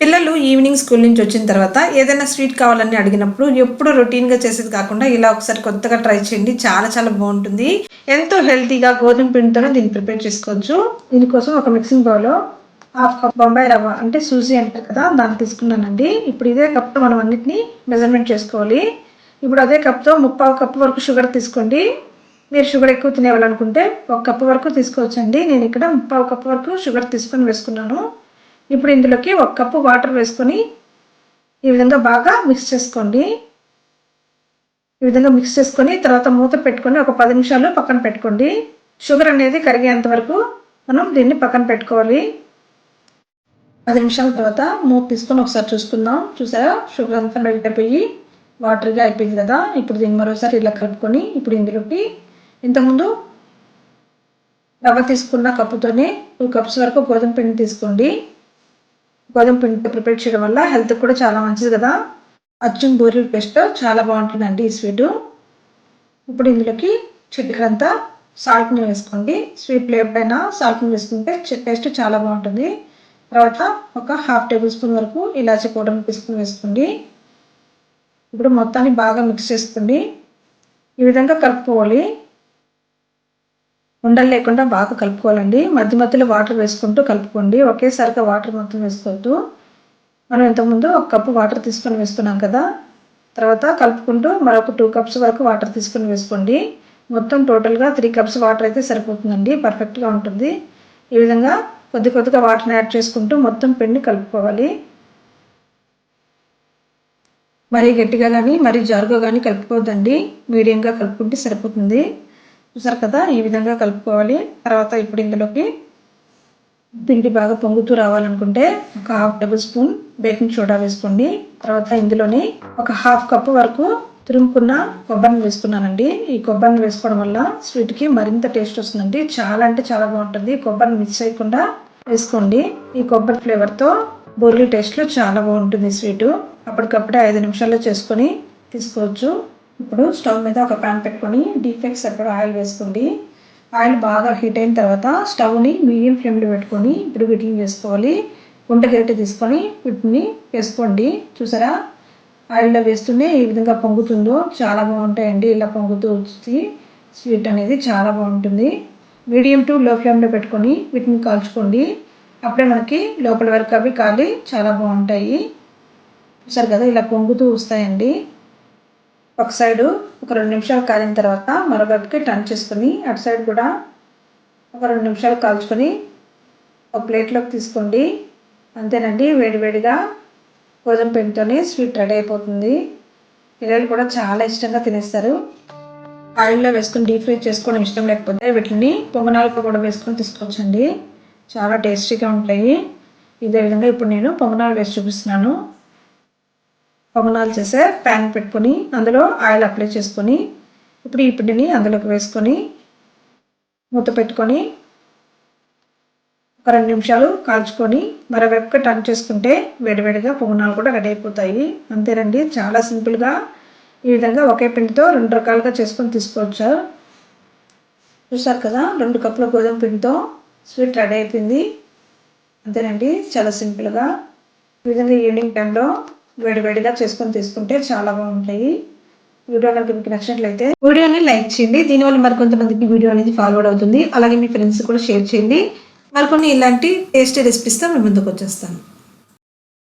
పిల్లలు evening school నుంచి వచ్చిన తర్వాత ఏదైనా స్వీట్ కావాలని అడిగినప్పుడు ఎప్పుడు రొటీన్గా చేసేది కాకుండా ఇలా ఒకసారి కొత్తగా ట్రై చేయండి. చాలా చాలా బాగుంటుంది. ఎంతో హెల్తీగా గోధుమ పిండితోనే దీన్ని ప్రిపేర్ చేసుకోవచ్చు. దీనికోసం ఒక మిక్సింగ్ బౌల్లో హాఫ్ కప్ బొంబాయి రవ్వ అంటే సూజీ అంటారు కదా దాన్ని తీసుకున్నానండి. ఇప్పుడు ఇదే కప్తో మనం అన్నిటిని మెజర్మెంట్ చేసుకోవాలి. ఇప్పుడు అదే కప్తో ముప్పావు కప్పు వరకు షుగర్ తీసుకోండి. మీరు షుగర్ ఎక్కువ తినేవాలనుకుంటే ఒక కప్పు వరకు తీసుకోవచ్చండి. నేను ఇక్కడ ముప్పావు కప్పు వరకు షుగర్ తీసుకొని వేసుకున్నాను. ఇప్పుడు ఇందులోకి ఒక కప్పు వాటర్ వేసుకొని ఈ విధంగా బాగా మిక్స్ చేసుకోండి. ఈ విధంగా మిక్స్ చేసుకొని తర్వాత మూత పెట్టుకొని ఒక పది నిమిషాలు పక్కన పెట్టుకోండి. షుగర్ అనేది కరిగేంత వరకు మనం దీన్ని పక్కన పెట్టుకోవాలి. పది నిమిషాల తర్వాత మూత తీసుకొని ఒకసారి చూసుకుందాం. చూసారా? షుగర్ అంతా మెల్ట్ అయిపోయి వాటర్గా అయిపోయింది కదా? ఇప్పుడు దీన్ని మరోసారి ఇలా కలుపుకొని ఇప్పుడు ఇందులోకి ఇంతకుముందు రవ్వ తీసుకున్న కప్పుతోనే టూ కప్స్ వరకు గోధుమ పిండి తీసుకోండి. గోధుమ పిండితో ప్రిపేర్ చేయడం వల్ల హెల్త్ కూడా చాలా మంచిది కదా. అచ్చం బూరెల పేస్ట్ చాలా బాగుంటుందండి ఈ స్వీటు. ఇప్పుడు ఇందులోకి చిటికలంతా సాల్ట్ని వేసుకోండి. స్వీట్ ఎప్పుడైనా సాల్ట్ని వేసుకుంటే టేస్ట్ చాలా బాగుంటుంది. తర్వాత ఒక హాఫ్ టేబుల్ స్పూన్ వరకు ఇలాచీ పౌడర్ పిసుకుని వేసుకోండి. ఇప్పుడు మొత్తాన్ని బాగా మిక్స్ చేసుకోండి. ఈ విధంగా కలుపుకోవాలి. ఉండలు లేకుండా బాగా కలుపుకోవాలండి. మధ్య మధ్యలో వాటర్ వేసుకుంటూ కలుపుకోండి. ఒకేసారిగా వాటర్ మొత్తం వేసుకోవద్దు. మనం ఇంతకుముందు ఒక కప్పు వాటర్ తీసుకొని వేసుకున్నాం కదా. తర్వాత కలుపుకుంటూ మరొక టూ కప్స్ వరకు వాటర్ తీసుకొని వేసుకోండి. మొత్తం టోటల్గా త్రీ కప్స్ వాటర్ అయితే సరిపోతుందండి. పర్ఫెక్ట్గా ఉంటుంది. ఈ విధంగా కొద్ది కొద్దిగా వాటర్ని యాడ్ చేసుకుంటూ మొత్తం పిండి కలుపుకోవాలి. మరీ గట్టిగా కానీ మరీ జారుగా కానీ కలుపుకోవద్దండి. మీడియంగా కలుపుకుంటే సరిపోతుంది. చూసారు కదా ఈ విధంగా కలుపుకోవాలి. తర్వాత ఇప్పుడు ఇందులోకి పిండి బాగా పొంగుతూ రావాలనుకుంటే ఒక half table spoon baking soda వేసుకోండి. తర్వాత ఇందులోని ఒక హాఫ్ కప్ వరకు తురుముకున్న కొబ్బరిని వేసుకున్నానండి. ఈ కొబ్బరిని వేసుకోవడం వల్ల స్వీట్కి మరింత టేస్ట్ వస్తుందండి. చాలా అంటే చాలా బాగుంటుంది. కొబ్బరిని మిక్స్ చేయకుండా వేసుకోండి. ఈ కొబ్బరి ఫ్లేవర్తో బొర్లీ టేస్ట్లో చాలా బాగుంటుంది స్వీటు. అప్పటికప్పుడే ఐదు నిమిషాల్లో చేసుకొని తీసుకోవచ్చు. ఇప్పుడు స్టవ్ మీద ఒక ప్యాన్ పెట్టుకొని డీప్ ఫ్రైకి సరిపడా ఆయిల్ వేసుకోండి ఆయిల్ బాగా హీట్ అయిన తర్వాత స్టవ్ని మీడియం ఫ్లేమ్లో పెట్టుకొని ఇప్పుడు వీటిని వేసుకోవాలి. గుంట గరిటె తీసుకొని వీటిని వేసుకోండి. చూసారా? ఆయిల్లో వేస్తూనే ఈ విధంగా పొంగుతుందో చాలా బాగుంటాయండి. ఇలా పొంగుతూ వచ్చి స్వీట్ అనేది చాలా బాగుంటుంది. మీడియం టు లో ఫ్లేమ్లో పెట్టుకొని వీటిని కాల్చుకోండి. అప్పుడే మనకి లోపల వరకు అవి కాలి చాలా బాగుంటాయి. చూసారు కదా? ఇలా పొంగుతూ వస్తాయండి. ఒక సైడు ఒక రెండు నిమిషాలు కాలిన తర్వాత మరొకటికి టర్న్ చేసుకొని అటు సైడ్ కూడా ఒక రెండు నిమిషాలు కాల్చుకొని ఒక ప్లేట్లోకి తీసుకోండి. అంతేనండి వేడివేడిగా గోధుమ పిండితోనే స్వీట్ రెడీ అయిపోతుంది. పిల్లలు కూడా చాలా ఇష్టంగా తినేస్తారు. ఆయిల్లో వేసుకొని డీప్ ఫ్రై చేసుకోవడం ఇష్టం లేకపోతే వీటిని పొంగనాలకు కూడా వేసుకొని తీసుకోవచ్చండి. చాలా టేస్టీగా ఉంటాయి. ఇదే విధంగా ఇప్పుడు నేను పొంగనాలు వేసి చూపిస్తున్నాను. పొంగనాలు చేసే ప్యాన్ పెట్టుకొని అందులో ఆయిల్ అప్లై చేసుకొని ఇప్పుడు ఈ పిండిని అందులోకి వేసుకొని మూత పెట్టుకొని ఒక రెండు నిమిషాలు కాల్చుకొని మరోవైపుగా టర్న్ చేసుకుంటే వేడివేడిగా పొంగనాలు కూడా రెడీ అయిపోతాయి. అంతేనండి. చాలా సింపుల్గా ఈ విధంగా ఒకే పిండితో రెండు రకాలుగా చేసుకొని తీసుకోవచ్చు చూసారు కదా రెండు కప్పుల గోధుమ పిండితో స్వీట్ రెడీ అయిపోయింది. అంతేనండి. చాలా సింపుల్గా ఈ విధంగా ఈవినింగ్ టైంలో వేడివేడిగా చేసుకొని తీసుకుంటే చాలా బాగుంటాయి. వీడియో కనుక మీకు నచ్చినట్లయితే వీడియోని లైక్ చేయండి. దీనివల్ల మరికొంతమందికి వీడియో అనేది ఫార్వర్డ్ అవుతుంది. అలాగే మీ ఫ్రెండ్స్ కూడా షేర్ చేయండి. మరికొన్ని ఇలాంటి టేస్టీ రెసిపీస్తో మీ ముందుకు వచ్చేస్తాను.